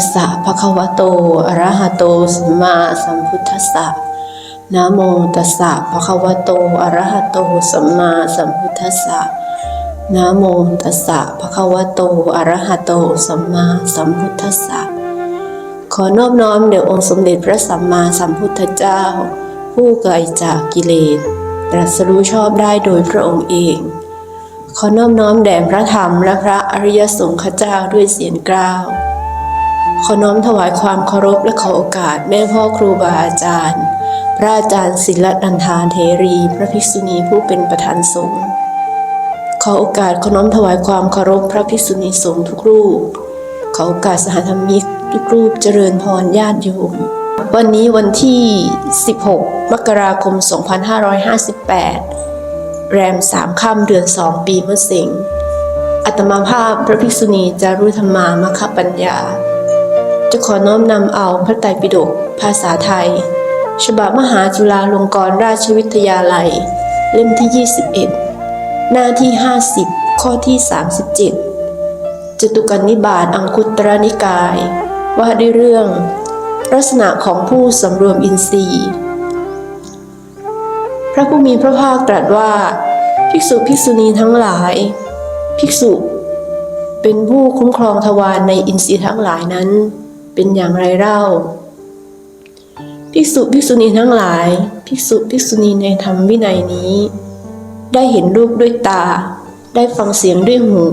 ตัสสะภะคะวะโตอะระหะโตสัมมาสัมพุทธัสสะนะโมตัสสะภะคะวะโตอะระหะโตสัมมาสัมพุทธัสสะนะโมตัสสะภะคะวะโตอะระหะโตสัมมาสัมพุทธัสสะขอนอบน้อมแด่องค์สมเด็จพระสัมมาสัมพุทธเจ้า ผู้ไกลจากกิเลสตรัสรู้ชอบได้โดยพระองค์เอง ขอนอบน้อมแด่พระธรรมและพระอริยสงฆ์เจ้าด้วยเสียงกล้าว ขอน้อมถวายความเคารพและขอโอกาสแม่พ่อครูบาอาจารย์ พระอาจารย์ศิลดันทานเทรี พระภิกษุณีผู้เป็นประธานสงฆ์ขอโอกาสขอน้อมถวายความเคารพพระภิกษุณีสงฆ์ทุกรูป ขอโอกาสสหธรรมิกทุกรูปเจริญพรญาติโยม วันนี้วันที่ 16 มกราคม 2558 แรมสามค่ำเดือนสองปีมะเสงอัตมาภาพพระภิกษุณีจารุธรรมา มคปัญญา จะขอน้อมนำเอาพระไตรปิฎกภาษาไทย ฉบับมหาจุฬาลงกรณราชวิทยาลัย เล่มที่ 21 หน้าที่ 50 ข้อที่ 37จตุกันนิบาตอังคุตรนิกาย ว่าด้วยเรื่อง ลักษณะของผู้สำรวมอินทรีย์ พระผู้มีพระภาคตรัสว่า ภิกษุภิกษุณีทั้งหลาย ภิกษุเป็นผู้คุ้มครองทวารในอินทรีย์ทั้งหลายนั้น เป็นอย่างไรเล่า ภิกษุภิกษุณีทั้งหลาย ภิกษุภิกษุณีในธรรมวินัยนี้ ได้เห็นรูปด้วยตา ได้ฟังเสียงด้วยหู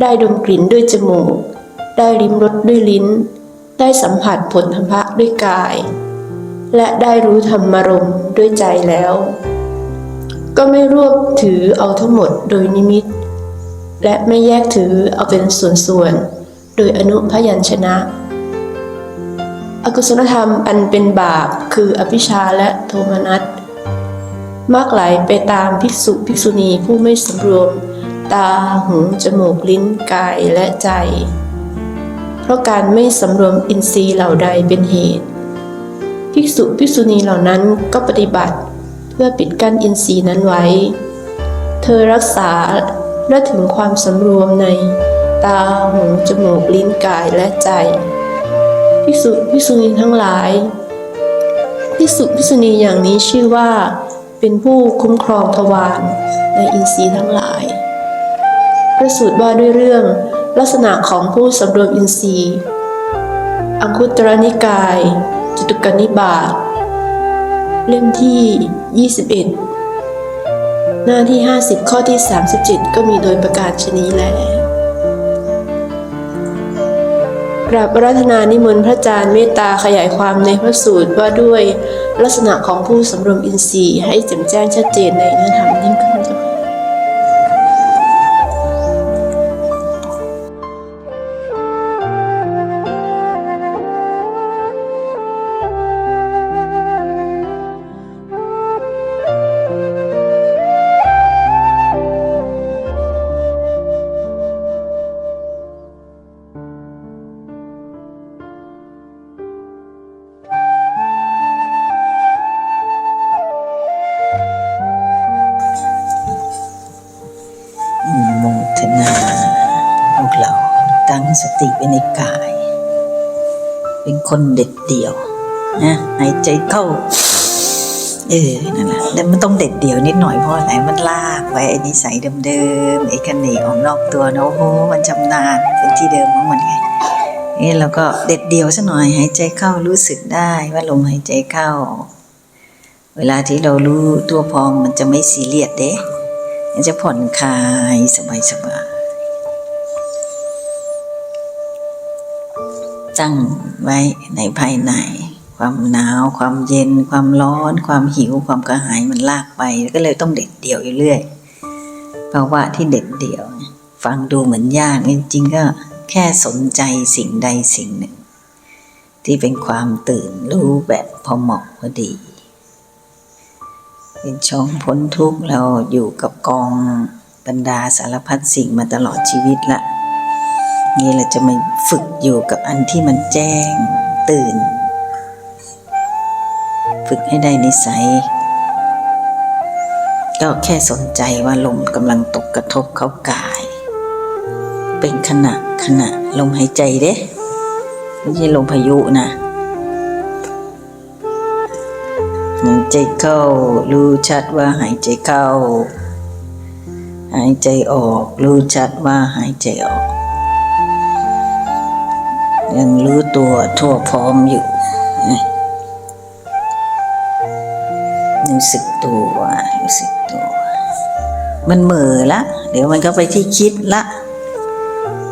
ได้ดมกลิ่นด้วยจมูก ได้ลิ้มรสด้วยลิ้น ได้สัมผัสผลธรรมะด้วยกาย และได้รู้ธรรมารมด้วยใจแล้ว ก็ไม่รวบถือเอาทั้งหมดโดยนิมิต และไม่แยกถือเอาเป็นส่วนๆโดยอนุพยัญชนะ อกุศลธรรมอันเป็นบาปคืออภิชาและโทมนัสมากไหลไปตามภิกษุภิกษุณีผู้ไม่สำรวม ตาหูจมูกลิ้นกายและใจ เพราะการไม่สำรวมอินทรีย์เหล่าใดเป็นเหตุ ภิกษุภิกษุณีเหล่านั้นก็ปฏิบัติเพื่อปิดกั้นอินทรีย์นั้นไว้ เธอรักษาและถึงความสำรวมในตาหูจมูกลิ้นกายและใจ ภิกษุภิกษุณีทั้งหลายภิกษุภิกษุณีอย่างนี้ชื่อว่า เป็นผู้คุ้มครองทวารในอินทรีย์ทั้งหลาย พระสูตรว่าด้วยเรื่องลักษณะของผู้สำรวมอินทรีย์ อังคุตรนิกาย จตุกนิบาตเล่มที่ 21 หน้าที่ 50 ข้อที่ 37 ก็มีโดยประกาศชนี้แล กราบรัตนานิมนต์พระอาจารย์เมตตาขยายความในพระสูตรว่าด้วยลักษณะของผู้สำรวมอินทรีย์ให้แจ่มแจ้งชัดเจนในเนื้อธรรมยิ่งขึ้นเจ้า งสติไว้ในกาย เป็นคนเด็ดเดี่ยวนะหายใจเข้าเออนั่นแหละแล้วมันต้องเด็ดเดี่ยวนิดหน่อยเพราะอะไรมันลากไว้ไอ้นิสัยเดิมๆไอ้กันเหนออกนอกตัวนะโอ้โหมันชำนาญเป็นที่เดิมของมันไงนี่เราก็เด็ดเดี่ยวสักหน่อยหายใจเข้ารู้สึกได้ว่าลมหายใจเข้า เวลาที่เรารู้ตัวพองมันจะไม่ซีเรียสเด้มันจะผ่อนคลายสบายสบาย ตั้งไว้ในภายใน ความหนาว ความเย็น ความร้อน ความหิว ความกระหายมันลากไป ก็เลยต้องเด็ดเดี่ยวอยู่เรื่อยภาวะที่เด็ดเดี่ยว ฟังดูเหมือนยากจริงๆก็แค่สนใจสิ่งใดสิ่งหนึ่ง ที่เป็นความตื่นรู้แบบพอเหมาะพอดี เป็นช่องพ้นทุกข์เราอยู่กับกองบรรดาสารพัดสิ่งมาตลอดชีวิตละ นี่เราจะมาฝึกอยู่กับอันที่มันแจ้งตื่น ฝึกให้ได้นิสัย ก็แค่สนใจว่าลมกำลังตกกระทบเขากาย เป็นขณะขณะลมหายใจเด้ไม่ใช่ลมพายุนะหายใจเข้ารู้ชัดว่าหายใจเข้า หายใจออก รู้ชัดว่าหายใจออก ยังรู้ตัวทั่วพร้อมอยู่รู้สึกตัวรู้สึกตัว มันเหม่อละ เดี๋ยวมันก็ไปที่คิดละ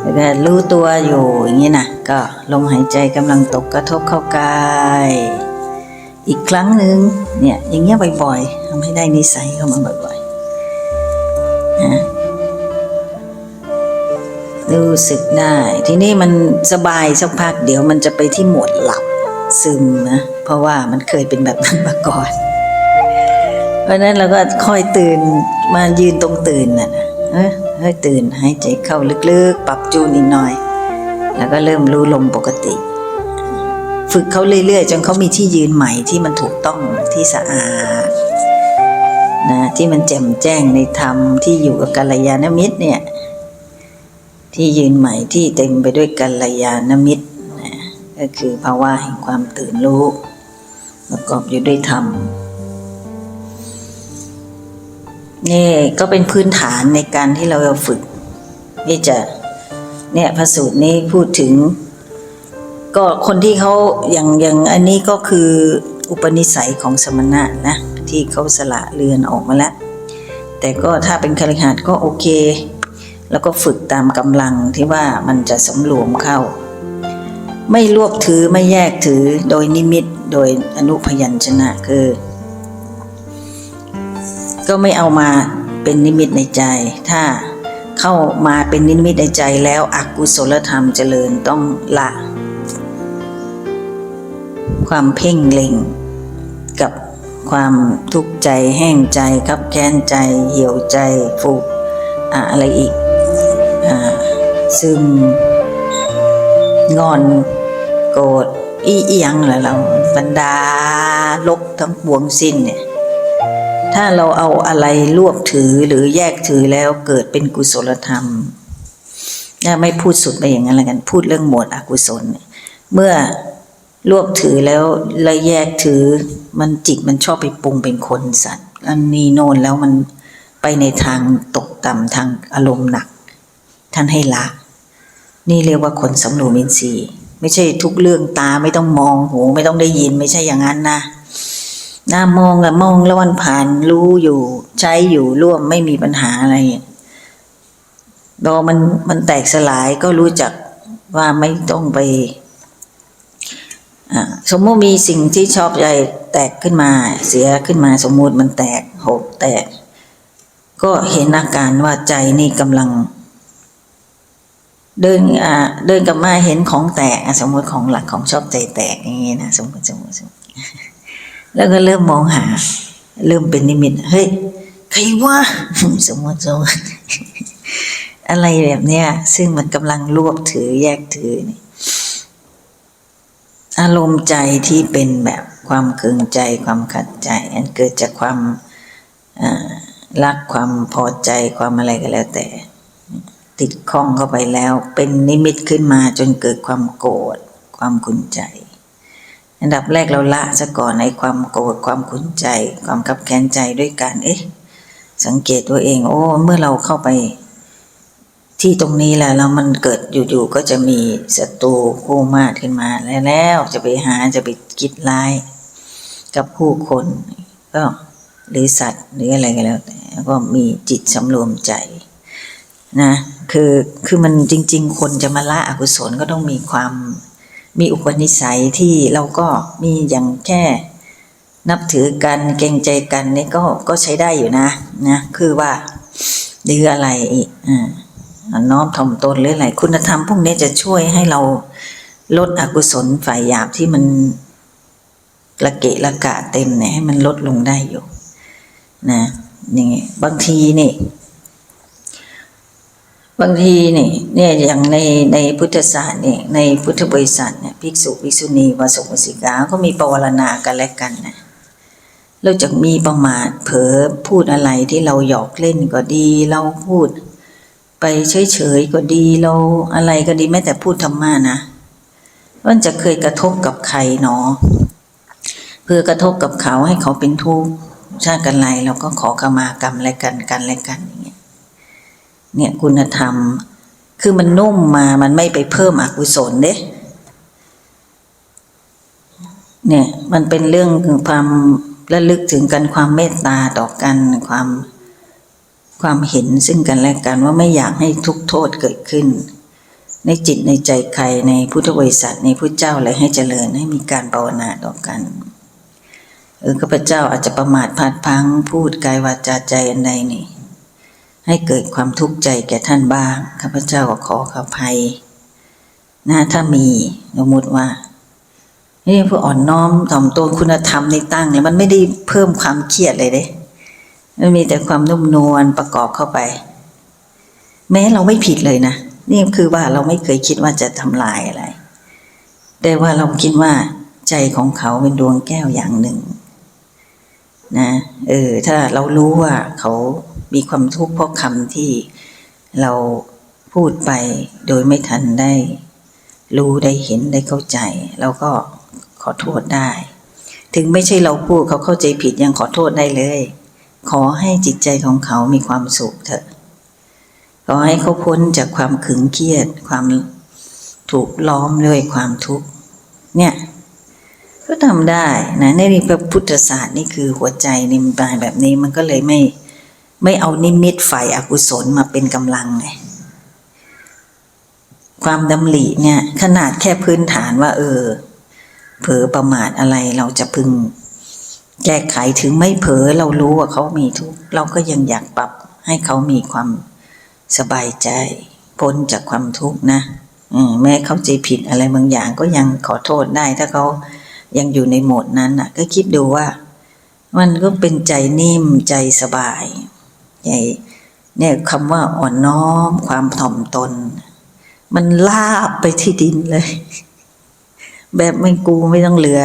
แล้วก็รู้ตัวอยู่อย่างนี้นะก็ลมหายใจกำลังตกกระทบเข้ากาย อีกครั้งหนึ่งเนี่ยอย่างเงี้ยบ่อยๆทำให้ได้นิสัยเข้ามาบ่อยๆนะ รู้สึกได้ ทีนี้มันสบายสักพักเดี๋ยวมันจะไปที่โหมดหลับซึมนะเพราะว่ามันเคยเป็นแบบนั้นมาก่อน เพราะนั้นเราก็ค่อยตื่นมายืนตรงตื่นน่ะเอ้ยเฮ้ยตื่นหายใจเข้าลึกๆ ปรับจูนอีกหน่อย แล้วก็เริ่มรู้ลมปกติ ฝึกเขาเรื่อยๆจนเขามีที่ยืนใหม่ที่มันถูกต้องที่สะอาดนะที่มันแจ่มแจ้งในธรรมที่อยู่กับกัลยาณมิตรเนี่ย ที่ยืนใหม่ที่เต็มไปด้วยกัลยาณมิตรนะก็คือภาวะแห่งความตื่นรู้ประกอบอยู่ด้วยธรรมนี่ก็เป็นพื้นฐานในการที่เราจะฝึกที่จะเนี่ยพระสูตรนี้พูดถึง ก็คนที่เขาอย่างอย่างอันนี้ก็คืออุปนิสัยของสมณะนะที่เขาสละเรือนออกมาแล้ว แต่ก็ถ้าเป็นคฤหัสถ์ก็โอเค แล้วก็ฝึกตามกำลังที่ว่ามันจะสำรวมเข้า ไม่รวบถือไม่แยกถือโดยนิมิตโดยอนุพยัญชนะคือ ก็ไม่เอามาเป็นนิมิตในใจ ถ้าเข้ามาเป็นนิมิตในใจแล้วอกุศลธรรมเจริญต้องละ ความเพ่งเล็งกับความทุกข์ใจแห้งใจครับแค้นใจ เหี่ยวใจฟูอะอะไรอีก ซึม งอน โกรธอีเอียงอะไรเราบรรดาลบทั้งปวงสิ้นเนี่ยถ้าเราเอาอะไรรวบถือหรือแยกถือแล้วเกิดเป็นกุศลธรรมน่าไม่พูดสุดไปอย่างนั้นละกัน พูดเรื่องหมวดอกุศล เมื่อรวบถือแล้วแล้วแยกถือมันจิตมันชอบไปปรุงเป็นคนสัตว์อันนี้โนนแล้วมันไปในทางตกต่ำทางอารมณ์หนัก ท่านให้ละ นี่เรียกว่าคนสำรวมอินทรีย์ไม่ใช่ทุกเรื่องตาไม่ต้องมองหูไม่ต้องได้ยินไม่ใช่อย่างนั้นนะหน้ามองอะมองแล้วมันผ่านรู้อยู่ ใช้อยู่ร่วมไม่มีปัญหาอะไรรอมันมันแตกสลายก็รู้จักว่าไม่ต้องไปสมมติมีสิ่งที่ชอบใจแตกขึ้นมา เสียขึ้นมาสมมุติมันแตกหกแตก ก็เห็นอาการว่าใจนี่กำลัง เดินอ่าเดินกลับมาเห็นของแตกสมมติของหลักของชอบใจแตกอย่างงี้นะสมมติสมมติแล้วก็เริ่มมองหา เริ่มเป็นนิมิตเฮ้ยใครวะสมมติสมมติอะไรแบบเนี้ย ซึ่งมันกำลังรวบถือแยกถือนี่อารมณ์ใจที่เป็นแบบความเคืองใจความขัดใจ อันเกิดจากความอ่ารักความพอใจความอะไรก็แล้วแต่ ติดข้องเข้าไปแล้ว เป็นนิมิตขึ้นมาจนเกิดความโกรธความขุนใจ อันดับแรกเราละซะก่อนในความโกรธความขุนใจ ความขับแค้นใจด้วยการเอ๊ะ สังเกตตัวเองโอ้เมื่อเราเข้าไป ที่ตรงนี้แหละแล้วมันเกิดอยู่ๆก็จะมีศัตรูคู่มาดขึ้นมาแล้วแล้วจะไปหาจะไปคิดร้ายกับผู้คนก็หรือสัตว์หรืออะไรก็แล้วแต่แล้วก็มีจิตสำรวมใจ นะคือคือมันจริง ๆ คนจะมาละอกุศลก็ต้องมีความมีอุปนิสัยที่เราก็มีอย่างแค่นับถือกันเกรงใจกันนี่ก็ก็ใช้ได้อยู่นะนะคือว่าหรืออะไรอีกอ่าน้อมถ่อมตนหรืออะไรคุณธรรมพวกนี้จะช่วยให้เราลดอกุศลฝ่ายหยาบที่มันละเกะละกะเต็มเนี่ยให้มันลดลงได้อยู่ นะอย่างเงี้ยบางทีนี่ บางทีนี่เนี่ยอย่างในในพุทธศาสตร์เนี่ยในพุทธบริษัทเนี่ยภิกษุภิกษุณีวาสกวสิกาก็มีปวารณากันและกันนะเราจะมีประมาทเผลอพูดอะไรที่เราหยอกเล่นก็ดี เราพูด ไปเฉยๆก็ดีเราอะไรก็ดีแม้แต่พูดธรรมะนะมันจะเคยกระทบกับใครหนอเพื่อกระทบกับเขาให้เขาเป็นทุกข์ชาติกันไรเราก็ขอขมากรรมอะไรกันกันอะไรกันอย่าง เนี่ยคุณธรรม คือมันนุ่มมามันไม่ไปเพิ่มอกุศลเด้เนี่ยมันเป็นเรื่องของความระลึกถึงกันความเมตตาต่อกันความความเห็นซึ่งกันและกันว่าไม่อยากให้ทุกโทษเกิดขึ้น ในจิตในใจใครในพุทธบริษัทในพุทธเจ้าอะไรให้เจริญให้มีการภาวนาต่อกันเออข้าพเจ้าอาจจะประมาทพลาดพังพูดกายวาจาใจอันใดนี่ ให้เกิดความทุกข์ใจแก่ท่านบ้างข้าพเจ้าก็ขอขอภัยนะถ้ามีสมมติว่านี่เพื่ออ่อนน้อมถ่อมตนคุณธรรมในตั้งเนี่ยมันไม่ได้เพิ่มความเครียดเลยเด้มันมีแต่ความนุ่มนวลประกอบเข้าไป แม้เราไม่ผิดเลยนะนี่คือว่าเราไม่เคยคิดว่าจะทำลายอะไร แต่ว่าเราคิดว่าใจของเขาเป็นดวงแก้วอย่างหนึ่ง นะ เออ ถ้าเรารู้ว่าเขา มีความทุกข์เพราะคำที่เราพูดไปโดยไม่ทันได้ รู้ได้เห็นได้เข้าใจ เราก็ขอโทษได้ ถึงไม่ใช่เราพูดเขาเข้าใจผิดยังขอโทษได้เลย ขอให้จิตใจของเขามีความสุขเถอะขอให้เขาพ้นจากความขึงเครียด ความถูกล้อมด้วยความทุกข์เนี่ยก็ทำได้นะในพระพุทธศาสตร์นี่คือหัวใจนี่มันเป็นแบบนี้มันก็เลยไม่ ไม่เอานิมิตฝ่ายอากุศลมาเป็นกำลังไงความดำริเนี่ย ขนาดแค่พื้นฐานว่า เออ เผลอประมาทอะไรเราจะพึง แก้ไขถึงไม่เผลอเรารู้ว่าเขามีทุกข์เราก็ยังอยากปรับให้เขามีความสบายใจ พ้นจากความทุกข์นะแม้เขาใจผิดอะไรบางอย่างก็ยังขอโทษได้ ถ้าเขายังอยู่ในโหมดนั้นน่ะก็คิดดูว่า มันก็เป็นใจนิ่มใจสบาย ใจเนี่ยคำว่าอ่อนน้อมความถ่อมตน มันลาบไปที่ดินเลย แบบไม่กูไม่ต้องเหลือ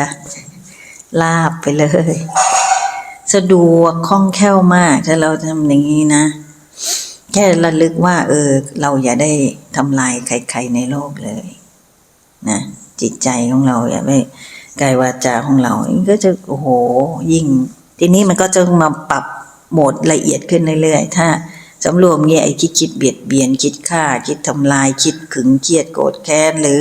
ลาบไปเลย สะดวกคล่องแคล่วมากถ้าเราทำอย่างนี้นะ แค่ระลึกว่า เออ เราอย่าได้ทำลายใครๆในโลกเลย นะจิตใจของเราอย่าไปกายวาจาของเรามันก็จะโอ้โหยิ่ง ทีนี้มันก็จะมาปรับ โหมดละเอียดขึ้นเรื่อยๆ ถ้าสำรวมเงี้ยไอ้คิดคิดเบียดเบียนคิดฆ่า คิดทำลายคิดขึงเครียดโกรธแค้นหรือ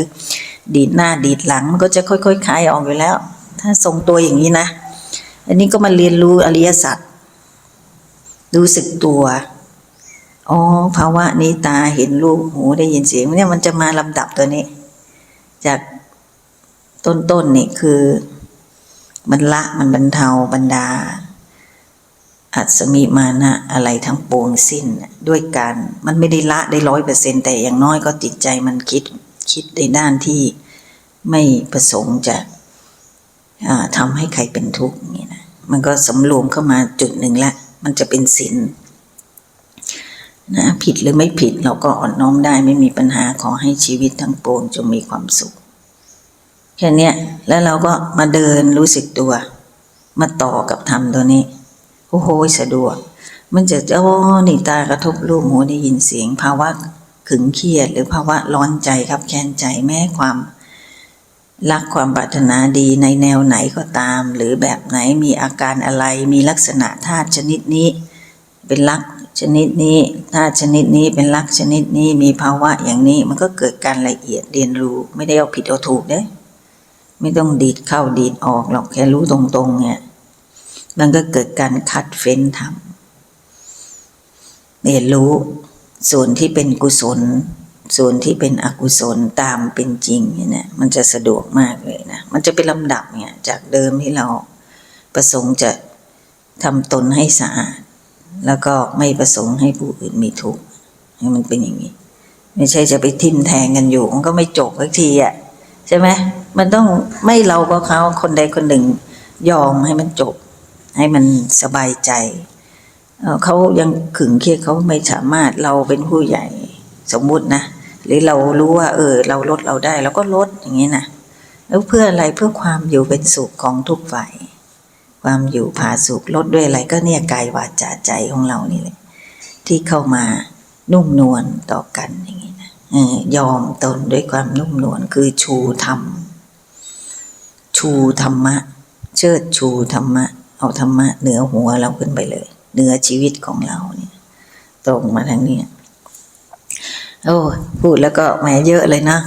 ดีดหน้าดีดหลังมันก็จะค่อยๆคลายออกอยู่แล้ว ถ้าทรงตัวอย่างนี้นะ อันนี้ก็มาเรียนรู้อริยสัจรู้สึกตัวอ๋อภาวะนี้ตาเห็นรูปหูได้ยินเสียงเนี่ยมันจะมาลำดับตัวนี้ จากต้นๆนี่คือ มันละมันบรรเทาบรรดา อัศมิมานะอะไรทั้งปวงสิ้นด้วยการมันไม่ได้ละได้ร้อยเปอร์เซ็นแต่อย่างน้อยก็จิตใจมันคิดคิดในด้านที่ไม่ประสงค์จะอ่าทำให้ใครเป็นทุกข์อย่างนี้นะมันก็สำรวมเข้ามาจุดหนึ่งละมันจะเป็นศีลนะผิดหรือไม่ผิดเราก็อ่อนน้อมได้ไม่มีปัญหาขอให้ชีวิตทั้งปวงจงมีความสุขแค่นี้แล้วเราก็มาเดินรู้สึกตัว มาต่อกับธรรมตัวนี้ โอ้โหสะดวก มันจะอ๋อนี่ตากระทบรูปหูได้ยินเสียง ภาวะขึงเครียด หรือภาวะร้อนใจครับแค้นใจแม้ความรักความปรารถนาดีในแนวไหนก็ตาม หรือแบบไหนมีอาการอะไรมีลักษณะธาตุชนิดนี้ เป็นลักษณ์ชนิดนี้ธาตุชนิดนี้เป็นลักษณ์ชนิดนี้มีภาวะอย่างนี้มันก็เกิดการละเอียดเรียนรู้ไม่ได้เอาผิดเอาถูกเด้ไม่ต้องดีดเข้าดีดออกหรอกแค่รู้ตรงๆเนี่ย มันก็เกิดการคัดเฟ้นทำเรียนรู้ส่วนที่เป็นกุศล ส่วนที่เป็นอกุศลตามเป็นจริงเนี่ยมันจะสะดวกมากเลยนะ มันจะเป็นลำดับเนี่ยจากเดิมที่เราประสงค์จะทำตนให้สะอาด แล้วก็ไม่ประสงค์ให้ผู้อื่นมีทุกข์มันเป็นอย่างนี้ ไม่ใช่จะไปทิมแทงกันอยู่ มันก็ไม่จบสักทีอะใช่ไหมมันต้องไม่เราก็เขาคนใดคนหนึ่งยอมให้มันจบ ให้มันสบายใจเเขายังขึงเครียดเขาไม่สามารถเราเป็นผู้ใหญ่สมมุตินะหรือเรารู้ว่า เออ เราลดเราได้เราก็ลดอย่างนี้นะแล้วเพื่ออะไรเพื่อความอยู่เป็นสุขของทุกฝ่ายความอยู่ผาสุขลดด้วยอะไรก็เนี่ยกายวาจาใจของเรานี่แหละที่เข้ามานุ่มนวลต่อกันอย่างนี้นะออยอมตนด้วยความนุ่มนวลคือชูธรรม ชูธรรมะ เชิดชูธรรมะ เอาธรรมะเหนือหัวเราขึ้นไปเลย เหนือชีวิตของเราเนี่ย ตรงมาทางนี้โอ้พูดแล้วก็แหมเยอะเลยนะ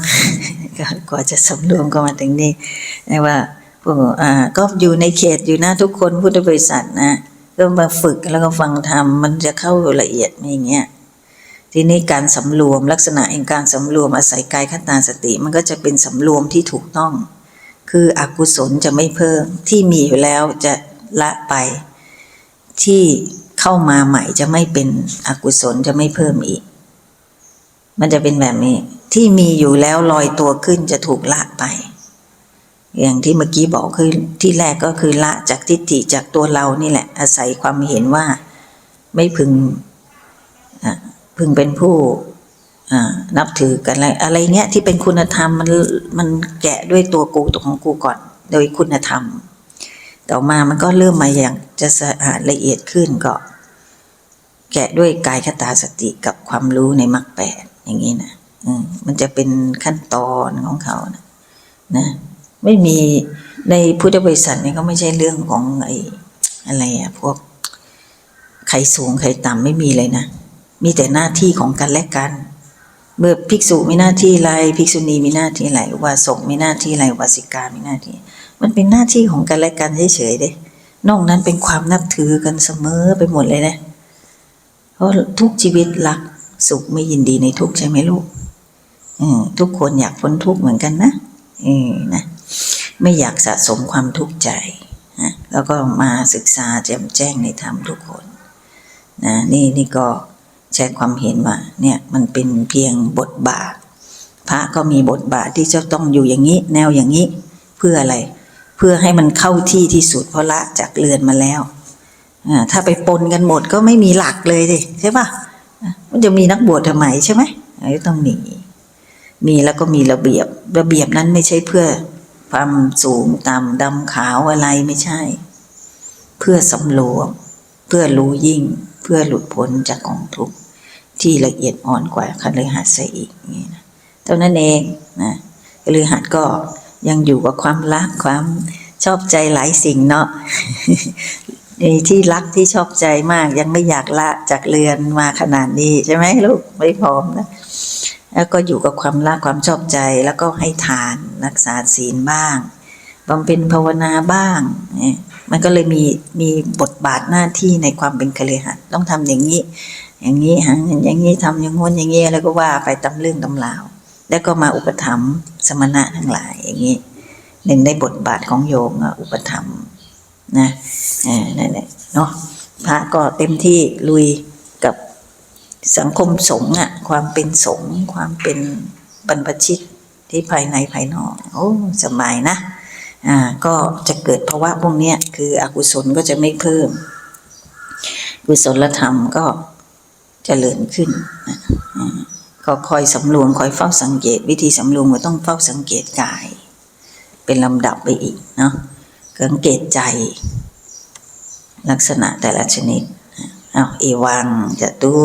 กว่าจะสำรวมก็มาถึงนี่นะว่าพวกอ่าก็อยู่ในเขตอยู่นะทุกคนพุทธบริษัทนะก็มาฝึกแล้วก็ฟังธรรมมันจะเข้าละเอียดอย่างเงี้ยทีนี้การสำรวมลักษณะแห่งการสำรวมอาศัยกายคตาสติ มันก็จะเป็นสำรวมที่ถูกต้อง คืออกุศลจะไม่เพิ่มที่มีอยู่แล้วจะ ละไป ที่เข้ามาใหม่จะไม่เป็นอกุศลจะไม่เพิ่มอีก มันจะเป็นแบบนี้ ที่มีอยู่แล้วลอยตัวขึ้นจะถูกละไป อย่างที่เมื่อกี้บอกคือที่แรกก็คือละจากทิฏฐิจากตัวเรานี่แหละ อาศัยความเห็นว่าไม่พึงพึงเป็นผู้นับถือกันอะไรอะไรเงี้ยที่เป็นคุณธรรมมันมันแกะด้วยตัวกูตัวของกูก่อน โดยคุณธรรม ต่อมามันก็เริ่มมาอย่างจะสะอาดละเอียดขึ้นก็ แกะด้วยกายคตาสติกับความรู้ในมรรคแปดอย่างนี้นะอืมันจะเป็นขั้นตอนของเขานะนะไม่มีในพุทธบริษัทนี่ก็ไม่ใช่เรื่องของไอ้อะไรอะพวกใครสูงใครต่ำไม่มีเลยนะ มีแต่หน้าที่ของกันและกัน เมื่อภิกษุมีหน้าที่อะไรภิกษุณีมีหน้าที่อะไรอุบาสกมีหน้าที่อะไรอุบาสิกามีหน้าที่ มันเป็นหน้าที่ของกันและกันเฉยๆเด้นอกนั้นเป็นความนับถือกันเสมอไปหมดเลยนะ เพราะทุกชีวิตรักสุขไม่ยินดีในทุกใช่ไหมลูกอืมทุกคนอยากพ้นทุกเหมือนกันนะเออนะไม่อยากสะสมความทุกข์ใจนะแล้วก็มาศึกษาแจ่มแจ้งในธรรมทุกคนนะนี่นี่ก็แชร์ความเห็นว่าเนี่ยมันเป็นเพียงบทบาท พระก็มีบทบาทที่จะต้องอยู่อย่างนี้ แนวอย่างนี้เพื่ออะไร พื่อให้มันเข้าที่ที่สุดเพราะละจากเรือนมาแล้วถ้าไปปนกันหมดก็ไม่มีหลักเลยดิใช่ปะอะมันจะมีนักบวชทำไมใช่ไหมอันนี้ต้องมี มีแล้วก็มีระเบียบ ระเบียบนั้นไม่ใช่เพื่อความสูงต่ำดำขาวอะไรไม่ใช่ เพื่อสำรวม เพื่อรู้ยิ่ง เพื่อหลุดพ้นจากกองทุกข์ที่ละเอียดอ่อนกว่าคันเลยหัดเสียอีกอย่างนี้นะเท่านั้นเองนะคฤหัสถ์ก็ ยังอยู่กับความรักความชอบใจหลายสิ่งเนาะในที่รักที่ชอบใจมาก ยังไม่อยากละจากเรือนมาขนาดนี้ใช่ไหมลูกไม่พร้อมนะแล้วก็อยู่กับความรักความชอบใจแล้วก็ให้ทานรักษาศีลบ้างบำเพ็ญภาวนาบ้างเนี่ยมันก็เลยมีมีบทบาทหน้าที่ในความเป็นคฤหัสถ์ต้องทำอย่างนี้ อย่างนี้หาเงินอย่างนี้ทำอย่างงน้นอย่างนี้แล้วก็ว่าไปตำเรื่องตำราว แล้วก็มาอุปถัมภ์ สมณะทั้งหลายอย่างนี้หนึ่งในบทบาทของโยมอุปถัมนะเนั่นแหละเนาะพระก็เต็มที่ลุยกับสังคมสงฆ์อะความเป็นสงฆ์ความเป็นบรรพชิตที่ภายในภายนอกโอ้สบายนะอ่าก็จะเกิดภาวะพวกเนี้ยคืออกุศลก็จะไม่เพิ่ม กุศลธรรมก็จเจริญขึ้นอ่า ก็คอยสำรวมคอยเฝ้าสังเกต วิธีสำรวมก็ต้องเฝ้าสังเกตกาย เป็นลำดับไปอีกเนาะสังเกตใจ ลักษณะแต่ละชนิดเอาเอวังจะตุ